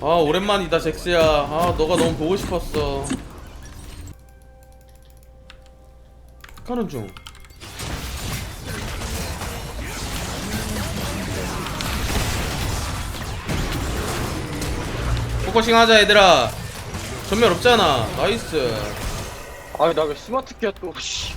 아 오랜만이다 잭스야. 아 너가 너무 보고 싶었어. 가는 중. 포커싱 하자 얘들아. 전멸 없잖아. 나이스. 아니 나 왜 스마트 키야 또. 씨.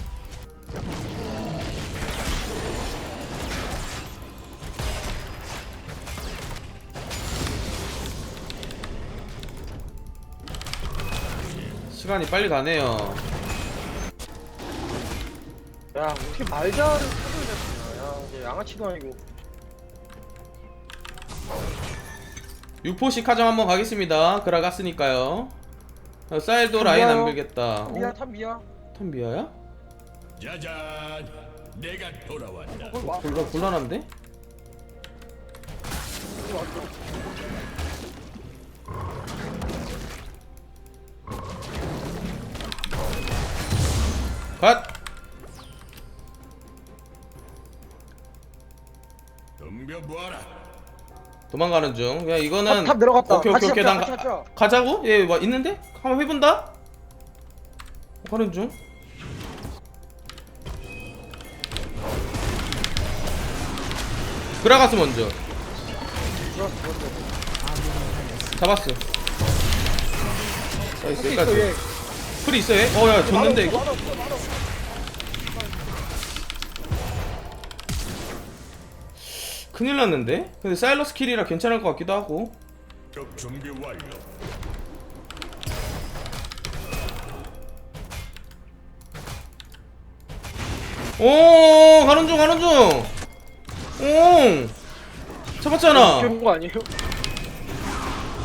시간이 빨리 가네요. 야 어떻게 말자를 찾을 냈구나 야. 이제 양아치도 아니고. 6포씩 하정 한번 가겠습니다. 그라 갔으니까요. 어, 사일도 라인 안 밀겠다. 미야 어? 탑 미야 텀비아야? 짜잔 내가 돌아왔다. 거기 와 곤란, 곤란한데? 거기 왔어 갓! 덤벼보아라 도망가는 중. 야 이거는 탑, 탑 내려갔다. 오케이 오케이 오케이 잡자, 난 같이 가, 잡자. 가자고? 얘 와, 있는데? 한번 해본다? 가는 중. 그라가스 먼저. 잡았어. 나이스 있어 여기까지. 얘 풀이 있어 얘? 어야 졌는데 이거? 큰일 났는데? 근데 사일러스 킬이라 괜찮을 것 같기도 하고. 적 준비 완료 오 가는 중 가는 중. 오 잡았잖아. 그런 거 아니에요?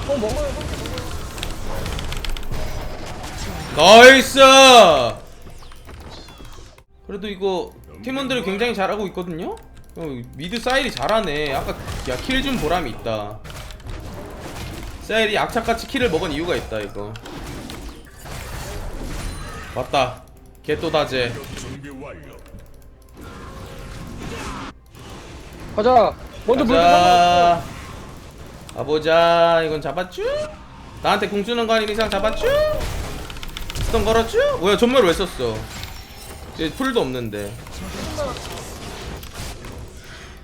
어 먹어요 형. 나이스! 그래도 이거 팀원들이 굉장히 잘하고 있거든요? 어, 미드 사일이 잘하네. 아까 야킬준 보람이 있다. 사일이 악착같이 킬을 먹은 이유가 있다 이거. 맞다. 개또다제. 가자! 먼저 물상 가자. 가보자. 이건 잡았쥬? 나한테 공 주는 거 아닌 이상 잡았쥬? 스턴 걸었쥬? 뭐야 전멸 왜 썼어 얘 풀도 없는데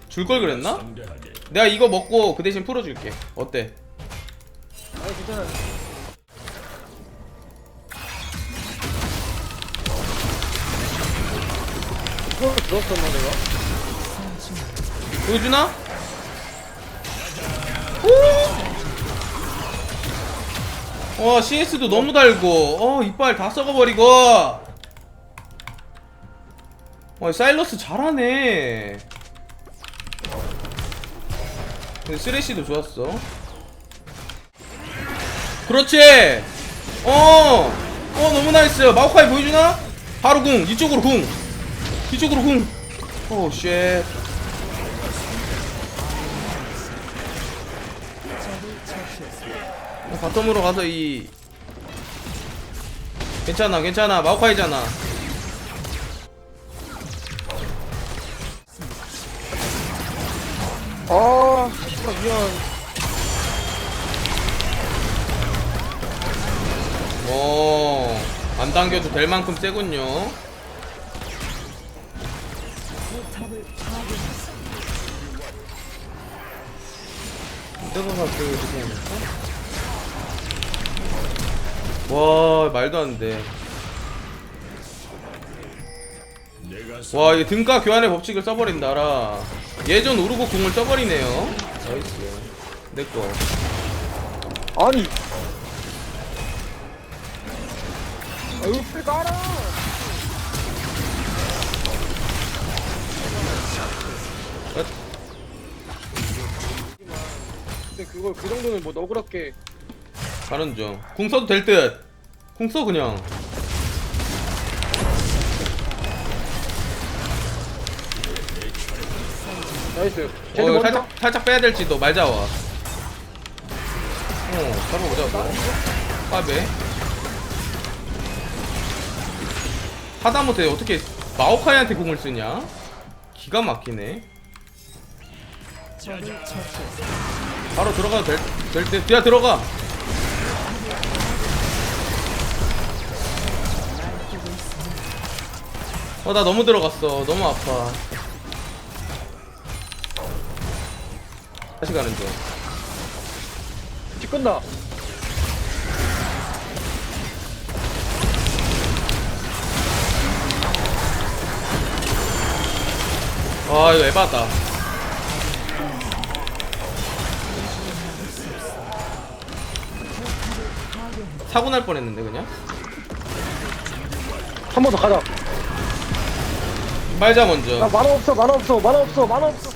줄 걸 그랬나? 내가 이거 먹고 그 대신 풀어줄게 어때? 아니 괜찮아 그걸 들었었나 내가? 보여주나? 오! 와 CS도 너무 달고. 어 이빨 다 썩어버리고. 와 사일러스 잘하네. 쓰레쉬도 좋았어. 그렇지! 어! 어 너무 나이스. 마오카이 보여주나? 바로 궁. 이쪽으로 궁. 이쪽으로 궁. 오쉣 바텀으로 가서 이 괜찮아 괜찮아. 마오카이잖아. 아 진짜 미안. 오안 당겨도 될 만큼 세군요. 내가 갈게 이렇게 와 말도 안돼. 와 이게 등가 교환의 법칙을 써버린다라. 예전 우르고 궁을 써버리네요. 나이스 내꺼 아니 깔아. 끝. 근데 그걸 그 정도는 뭐 너그럽게 가는 중궁 써도 될듯궁 써 그냥. 나이스. 어 이거 살짝 살짝 빼야 될지도 말 잡아. 어 잡아보자 빠베. 하다못해 어떻게 마오카이한테 궁을 쓰냐? 기가 막히네. 바로 들어가도 될, 될 때. 야, 들어가. 어, 나 너무 들어갔어. 너무 아파. 다시 가는 중. 뒷건다 아, 이거 에바다. 사고 날 뻔했는데 그냥. 한 번 더 가자 빨자 나 먼저. 만화 없어 만화 없어 만화 없어 만화 없어.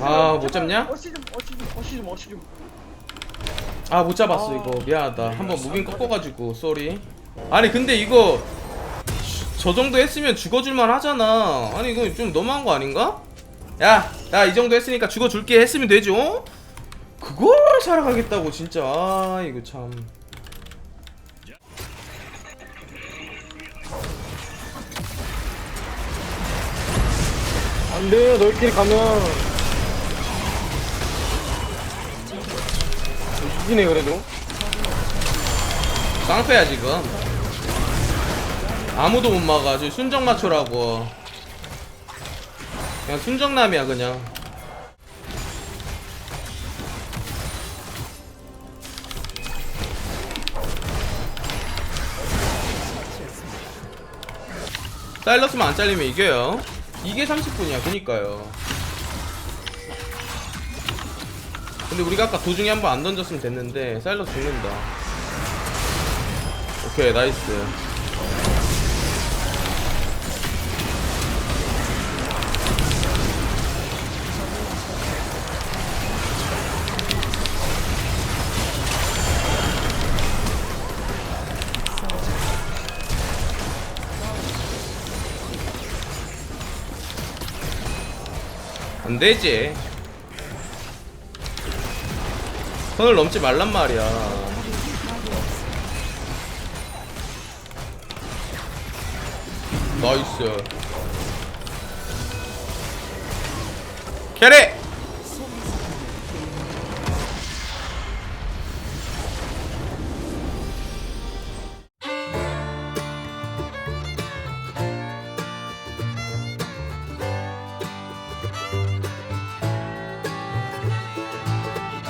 아, 못 잡냐? 어시 좀 어시 좀 어시 좀 어시 좀 아 못 잡았어 이거. 미안하다. 한번 무빙 꺾어가지고 쏘리. 아니 근데 이거 저 정도 했으면 죽어줄만 하잖아. 아니 이거 좀 너무한 거 아닌가? 야 나 이 정도 했으니까 죽어줄게. 했으면 되죠? 그걸 살아가겠다고 진짜. 아 이거 참 안 돼 너희끼리 가면. 이기네 그래도. 깡패야 지금. 아무도 못 막아 저 순정 마초라고. 그냥 순정남이야 그냥. 사일러스만 안 잘리면 이겨요 이게 30분이야. 그니까요. 근데 우리가 아까 도중에 한 번 안 던졌으면 됐는데 사일러스 죽는다. 오케이 나이스 안 되지. 선을 넘지 말란 말이야. 나이스. 캐리